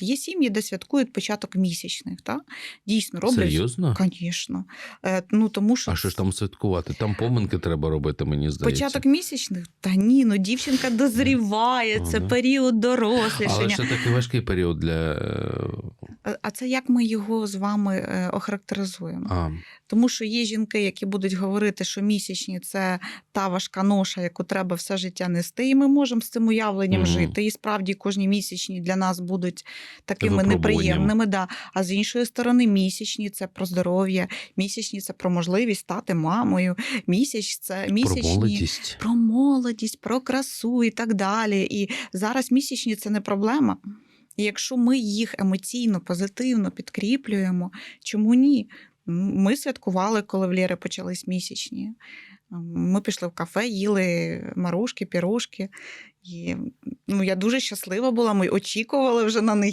Є сім'ї, де святкують початок місячних, та? дійсно роблять. Серйозно? Звісно. Е, ну, тому що А що ж там святкувати? Там поминки треба робити, мені здається. початок місячних? Та ні, ну дівчинка дозріває, це Ага. період дорослішання. Але це такий важкий період для. е, А- це як ми його з вами е, охарактеризуємо? А, Тому що є жінки, які будуть говорити, що місячні це та важка ноша, яку треба все життя нести, і ми можемо з цим уявленням Мгм. жити. І справді кожні місячні для нас будуть такими неприємними. Да. А з іншої сторони, місячні це про здоров'я, місячні це про можливість стати мамою. Місяць це місячні про молодість. про молодість, про красу і так далі. І зараз місячні це не проблема. І якщо ми їх емоційно, позитивно підкріплюємо, чому ні? Ми святкували, коли в Лєри почались місячні. Ми пішли в кафе, їли марушки, пірушки. І ну, я дуже щаслива була. Ми очікували вже на них.